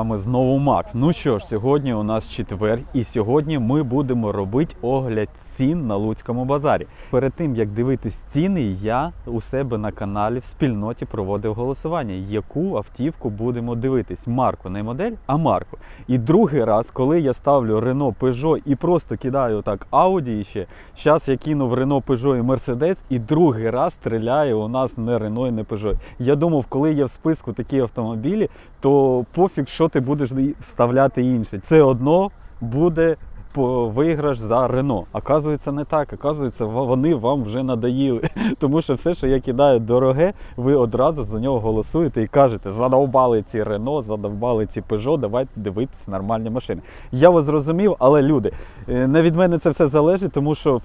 вами знову Макс. Ну що ж, сьогодні у нас четвер, і сьогодні ми будемо робити огляд цін на Луцькому базарі. Перед тим як дивитись ціни, я у себе на каналі в спільноті проводив голосування, яку автівку будемо дивитись. Марку, не модель, а марку. І другий раз, коли я ставлю Renault Peugeot і просто кидаю так Audi ще, зараз я кинув Renault Peugeot і Mercedes, і другий раз стріляє у нас не Renault і не Peugeot. Я думав, коли є в списку такі автомобілі, то пофіг, що ти будеш вставляти інше. Це одно буде виграш за Рено. Оказується, не так. Оказується, вони вам вже надоїли. Тому що все, що я кидаю дороге, ви одразу за нього голосуєте і кажете, задовбали ці Рено, задовбали ці Peugeot, давайте дивитись нормальні машини. Я вас зрозумів, але люди, не від мене це все залежить, тому що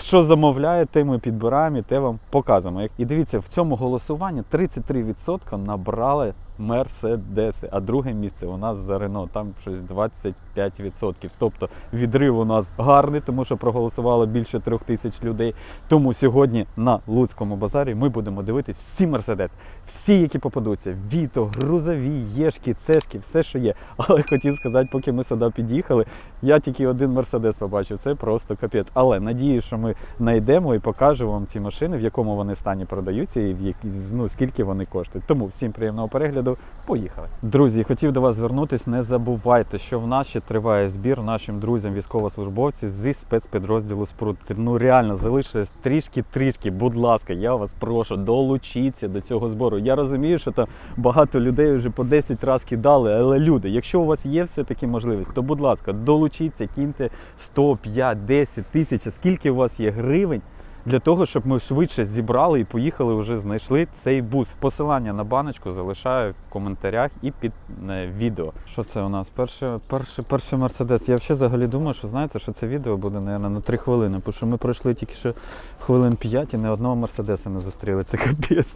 що замовляє, те ми підбираємо і те вам показуємо. І дивіться, в цьому голосуванні 33% набрали Мерседеси, а друге місце у нас за Рено, там щось 25%. Тобто відрив у нас гарний, тому що проголосувало більше трьох тисяч людей. Тому сьогодні на Луцькому базарі ми будемо дивитись всі Мерседес, всі, які попадуться: Віто, грузові, єшки, цешки, все, що є. Але хотів сказати, поки ми сюди під'їхали, я тільки один Мерседес побачив. Це просто капець. Але надію, що ми знайдемо і покажемо вам ці машини, в якому вони стані продаються і в які, ну, скільки вони коштують. Тому всім приємного перегляду. Поїхали. Друзі, хотів до вас звернутись. Не забувайте, що в нас ще триває збір нашим друзям військовослужбовців зі спецпідрозділу Спрут. Ну реально залишилось трішки-трішки. Будь ласка, я вас прошу, долучіться до цього збору. Я розумію, що там багато людей вже по 10 разів кидали, але люди, якщо у вас є все-таки можливість, то будь ласка, долучіться, кіньте 100, 5, 10 тисяч, скільки у вас є гривень. Для того, щоб ми швидше зібрали і поїхали, вже знайшли цей бус. Посилання на баночку залишаю в коментарях і під е, відео. Що це у нас? Перше, перше, перший мерседес. Я взагалі думаю, що знаєте, що це відео буде наверное, на 3 хвилини, тому що ми пройшли тільки що хвилин 5 і ні одного мерседеса не зустріли. Це капець.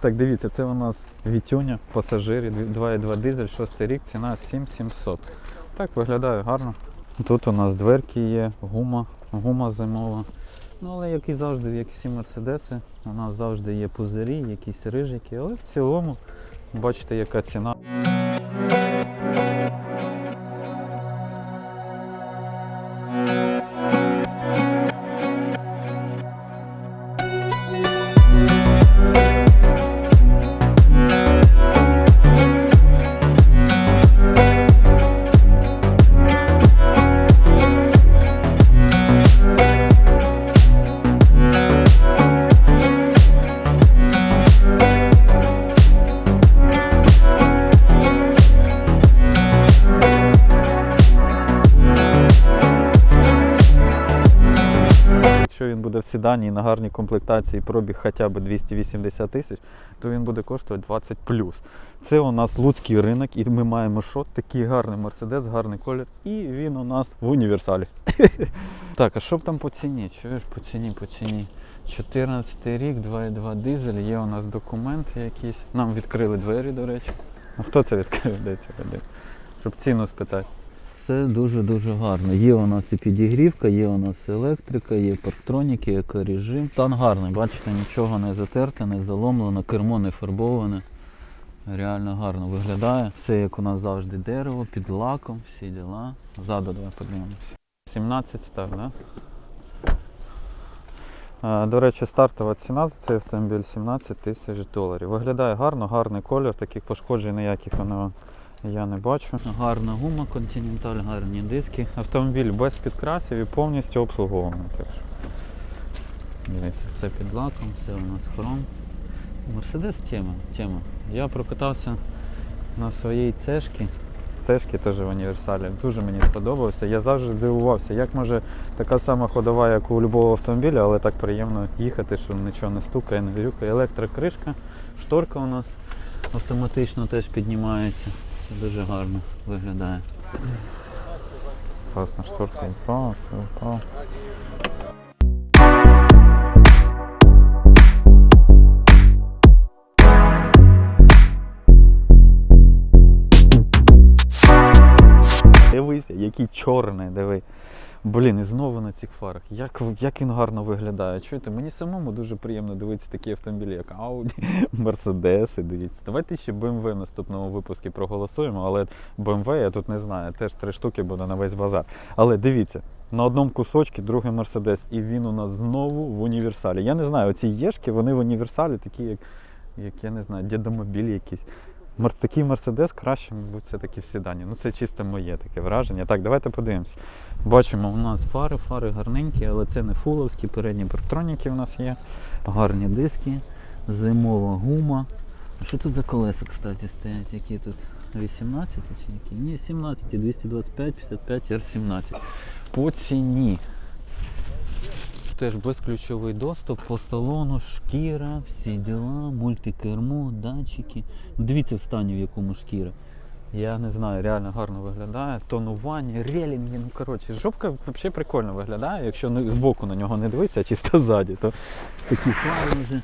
Так, дивіться, це у нас Вітюня в пасажирі, 2,2 дизель, 6 рік, ціна 7700. Так виглядає гарно. Тут у нас дверки є, гума, гума зимова. Ну, але як і завжди, як і всі мерседеси, у нас завжди є пузирі, якісь рижики, але в цілому бачите, яка ціна. Седані на гарній комплектації пробіг хоча б 280 тисяч, то він буде коштувати 20 Це у нас луцький ринок, і ми маємо що? Такий гарний мерседес, гарний колір. І він у нас в універсалі. так, а що б там по ціні? Чуєш по ціні, по ціні? 14 рік, 2,2 дизель, є у нас документи якісь. Нам відкрили двері, до речі. А хто це відкрив? Де це? Щоб ціну спитати. Все дуже-дуже гарно. Є у нас і підігрівка, є у нас електрика, є парктроніки, екорежим. Стан гарний, бачите, нічого не затерте, не заломлено, кермо не фарбоване. Реально гарно виглядає. Все як у нас завжди дерево, під лаком, всі діла. Ззаду давай подивимося. 17 стар, да? До речі, стартова ціна за цей автомобіль 17 тисяч доларів. Виглядає гарно, гарний колір, таких пошкоджень ніяких нього я не бачу. Гарна гума Continental, гарні диски. Автомобіль без підкрасів і повністю що. Дивіться, все під лаком, все у нас хром. Мерседес тема, тема. Я прокатався на своїй цешці. Цешки теж в універсалі. Дуже мені сподобався. Я завжди дивувався, як може така сама ходова, як у будь-якого автомобіля, але так приємно їхати, що нічого не стукає, не грюкає. Електрокришка, шторка у нас. Автоматично теж піднімається. Дуже гарно виглядає. Класна шторка, упала, все упало. Дивися, який чорний, диви. Блін, і знову на цих фарах. Як, як він гарно виглядає. Чуєте, мені самому дуже приємно дивитися такі автомобілі, як Audi, Mercedes. Дивіться. Давайте ще BMW в наступному випуску проголосуємо, але BMW я тут не знаю. Теж три штуки буде на весь базар. Але дивіться, на одному кусочку другий Mercedes, і він у нас знову в універсалі. Я не знаю, оці єшки, вони в універсалі такі, як, як я не знаю, дідомобіль якийсь. Такий Мерседес краще, мабуть, все-таки в седані. Ну, це чисто моє таке враження. Так, давайте подивимося. Бачимо, у нас фари, фари гарненькі, але це не фуловські, передні парктроніки у нас є. Гарні диски, зимова гума. Що тут за колеса, кстати, стоять? Які тут? 18 чи які? Ні, 17, 225, 55, R17. По ціні. Теж безключовий доступ по салону, шкіра, всі діла, мультикермо, датчики. Дивіться в стані, в якому шкіра. Я не знаю, реально гарно виглядає. Тонування, релінги, ну коротше, жопка взагалі прикольно виглядає. Якщо не, збоку на нього не дивитися, а чисто ззаді, то такі фари вже.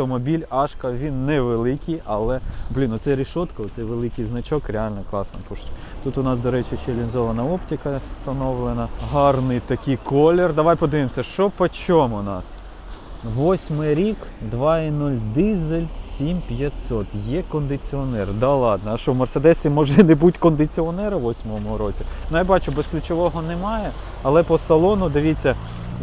Автомобіль, Ашка, він невеликий, але блін, оце рішотка, оцей великий значок, реально пушить. Тут у нас, до речі, ще лінзована оптика встановлена. Гарний такий колір. Давай подивимося, що по чому у нас. Восьмий рік, 2.0 дизель, 7500. Є кондиціонер. Да ладно. А що в Мерседесі може не бути кондиціонера в восьмому році? Ну я бачу, безключового немає, але по салону дивіться,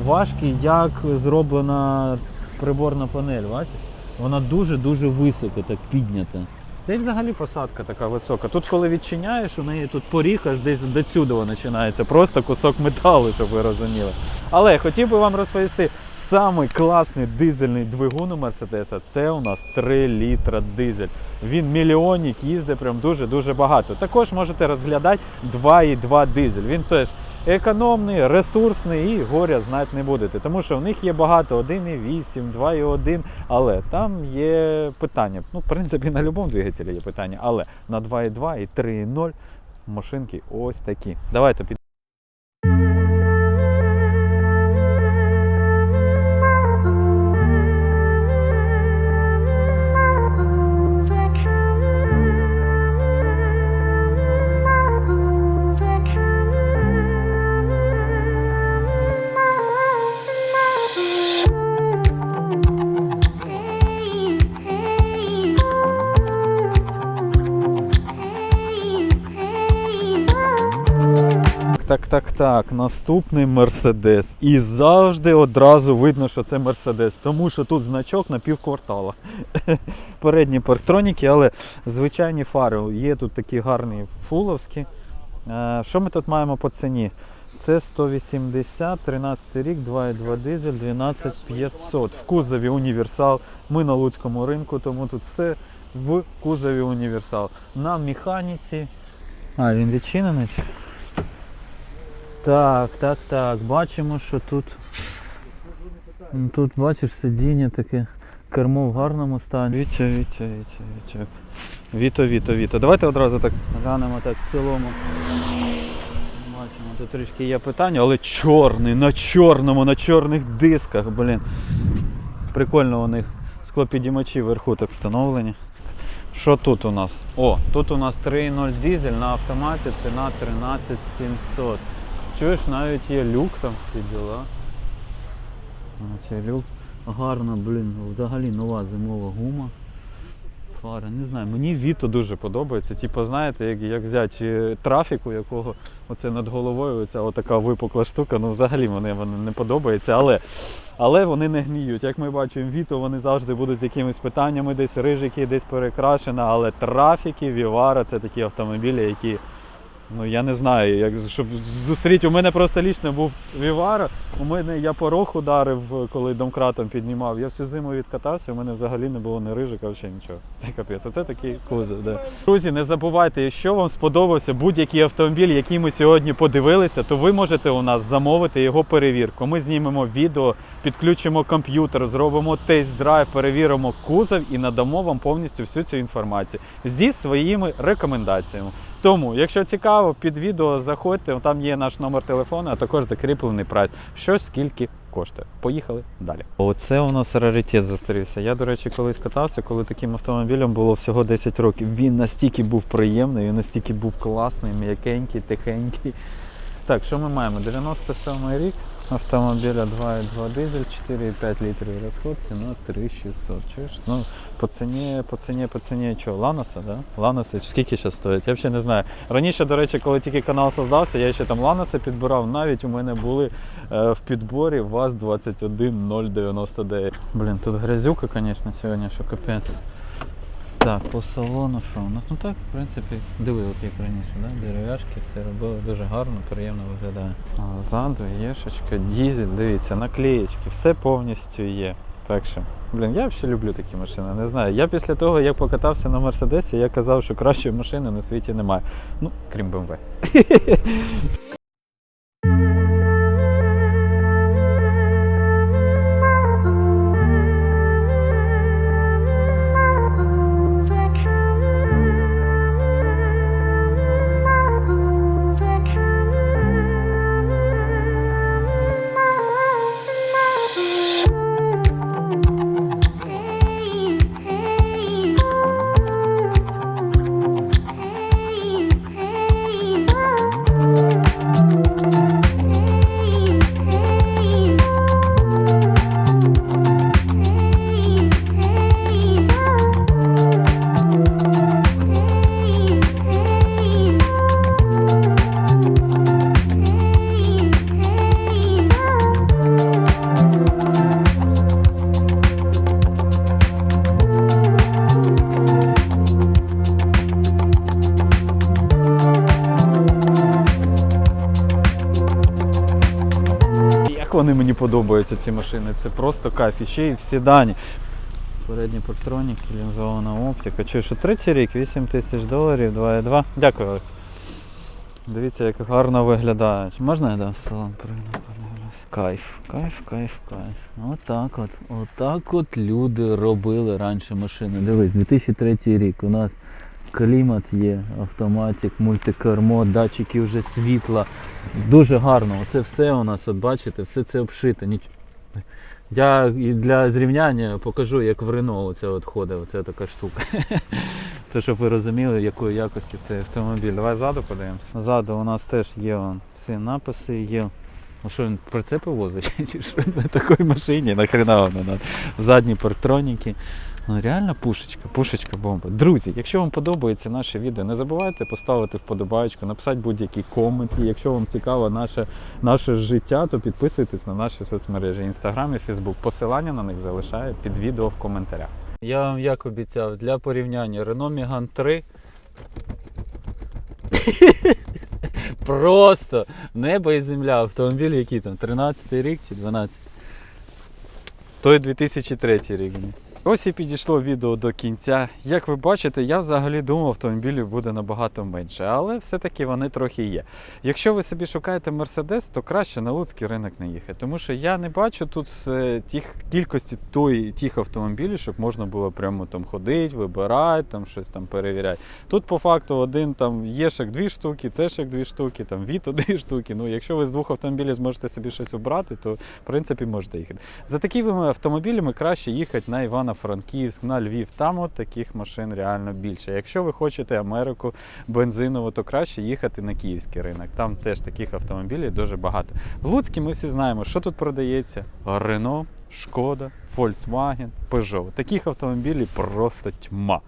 важкий, як зроблена приборна панель, бачиш? Вона дуже-дуже високо так піднята. Та й взагалі посадка така висока. Тут, коли відчиняєш, у неї тут поріг аж десь до цюди починається. Просто кусок металу, щоб ви розуміли. Але хотів би вам розповісти, самий класний дизельний двигун у Мерседеса це у нас 3 літра дизель. Він мільйонник, їздить прям дуже-дуже багато. Також можете розглядати 2,2 дизель. Він теж економний, ресурсний і горя знати не будете. Тому що в них є багато 1,8, 2,1, але там є питання. Ну, в принципі, на будь-якому двигателі є питання, але на 2,2 і 3,0 машинки ось такі. Давайте під. Так, так, так. Наступний Мерседес. І завжди одразу видно, що це Мерседес, тому що тут значок на півквартала. Передні парктроніки, але звичайні фари. Є тут такі гарні фуловські. Е, Що ми тут маємо по ціні? Це 180, 13 рік, 2,2 дизель, 12500. В кузові універсал. Ми на Луцькому ринку, тому тут все в кузові універсал. На механіці. А, він відчинений? Так, так, так. Бачимо, що тут. Ну, Тут бачиш сидіння таке. Кермо в гарному стані. Вітя, Вітя, Вітя, Вітя. Віто, Віто, Віто. Давайте одразу так глянемо так в цілому. Бачимо Тут трішки є питання, але чорний, на чорному, на чорних дисках, блін. Прикольно у них склопідіймачі вверху так встановлені. Що тут у нас? О, тут у нас 3.0 дизель на автоматі, ціна 13700. Чуєш, навіть є люк там всі діла. Наче люк. Гарна, блін, взагалі нова зимова гума. Фара, не знаю, мені Віто дуже подобається. Типу, знаєте, як, як взяти е, трафік, у якого оце над головою оця отака випукла штука, ну взагалі мені вони не подобається, але, але вони не гніють. Як ми бачимо, Віто вони завжди будуть з якимись питаннями, десь рижики, десь перекрашена, але трафіки, Вівара це такі автомобілі, які. Ну я не знаю, як щоб зустріти. У мене просто лічно був Вівара. У мене я порог ударив, коли домкратом піднімав. Я всю зиму відкатався, у мене взагалі не було ні рижика, взагалі нічого. Це капець. Оце такий кузов. Да. Друзі, не забувайте, якщо вам сподобався будь-який автомобіль, який ми сьогодні подивилися, то ви можете у нас замовити його перевірку. Ми знімемо відео, підключимо комп'ютер, зробимо тест-драйв, перевіримо кузов і надамо вам повністю всю цю інформацію зі своїми рекомендаціями. Тому, якщо цікаво, під відео заходьте, там є наш номер телефону, а також закріплений прайс. Що скільки коштує. Поїхали далі. Оце у нас раритет зустрівся. Я, до речі, колись катався, коли таким автомобілем було всього 10 років. Він настільки був приємний, він настільки був класний, м'якенький, тихенький. Так, що ми маємо? 97 рік. Автомобіля 2,2 дизель, 4,5 літрів розход, ціна 3600. Чуєш? Ну, по ціні, по ціні, по ціні що, Ланоса, да? Ланоси, скільки зараз стоять? Я взагалі не знаю. Раніше, до речі, коли тільки канал создався, я ще там Ланоси підбирав. Навіть у мене були е, в підборі ВАЗ-21099. Блін, тут грязюка, звісно, сьогодні, що капець. Так, по салону що у? Ну так, в принципі, диви, от як раніше, да? дерев'яшки, все робили дуже гарно, приємно виглядає. А Ззаду єшечка, дізель, дивіться, наклеєчки, все повністю є. Так що, блін, я взагалі люблю такі машини. Не знаю. Я після того, як покатався на Мерседесі, я казав, що кращої машини на світі немає. Ну, крім BMW. Подобаються, ці машини. Це просто кайф. І ще й в седані. Передні партроніки, лінзована оптика. Чи що третій рік, 8 тисяч доларів, 2,2. Дякую. Олег. Дивіться, як гарно виглядає. Чи Можна я дам салон прийду? Кайф, кайф, кайф, кайф. Отак от. Отак от люди робили раніше машини. Дивись, 2003 рік. У нас клімат є, автоматик, мультикермо, датчики вже світла. Дуже гарно. Оце все у нас, от бачите, все це обшите. Ніч... Я для зрівняння покажу, як в Рено оце от ходить, оце така штука. То, щоб ви розуміли, якої якості цей автомобіль. Давай ззаду подивимося. Ззаду у нас теж є всі написи, є. Ну що він прицепи возить? Чи що на такій машині? Нахрена вона надо? Задні партроніки. Ну реально пушечка, пушечка бомба. Друзі, якщо вам подобається наше відео, не забувайте поставити вподобайку, написати будь-який комент. І якщо вам цікаво наше, наше життя, то підписуйтесь на наші соцмережі Інстаграм і Фейсбук. Посилання на них залишаю під відео в коментарях. Я вам як обіцяв, для порівняння Renault Megane 3 Просто небо і земля. Автомобіль який там? 13 рік чи 12? Той 2003 рік. Ось і підійшло відео до кінця. Як ви бачите, я взагалі думав, автомобілів буде набагато менше, але все-таки вони трохи є. Якщо ви собі шукаєте Мерседес, то краще на луцький ринок не їхати, тому що я не бачу тут е, тих кількості тої, тих автомобілів, щоб можна було прямо там ходити, вибирати, там щось там перевіряти. Тут по факту один там єшек дві штуки, цешек дві штуки, там Віто дві штуки. Ну, якщо ви з двох автомобілів зможете собі щось обрати, то в принципі можете їхати. За такими автомобілями краще їхати на Івано-Франківськ, на Львів. Там от таких машин реально більше. Якщо ви хочете Америку бензинову, то краще їхати на київський ринок. Там теж таких автомобілів дуже багато. В Луцькі ми всі знаємо, що тут продається: Рено, Шкода, Volkswagen, Peugeot. Таких автомобілів просто тьма.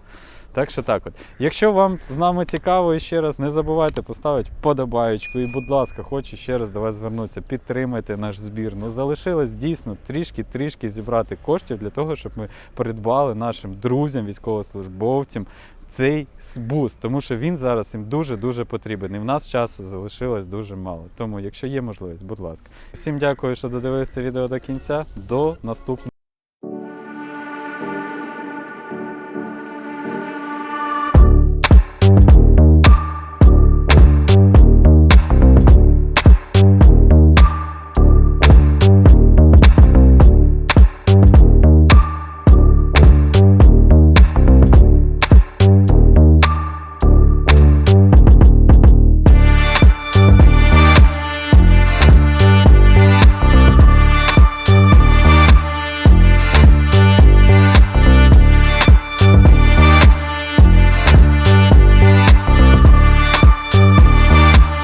Так що так от. Якщо вам з нами цікаво і ще раз, не забувайте поставити подобаєчку. І, будь ласка, хочу ще раз до вас звернутися. Підтримайте наш збір. Ну, залишилось дійсно трішки-трішки зібрати коштів для того, щоб ми придбали нашим друзям, військовослужбовцям цей бус, тому що він зараз їм дуже-дуже потрібен. І в нас часу залишилось дуже мало. Тому, якщо є можливість, будь ласка. Всім дякую, що додивилися відео до кінця. До наступного.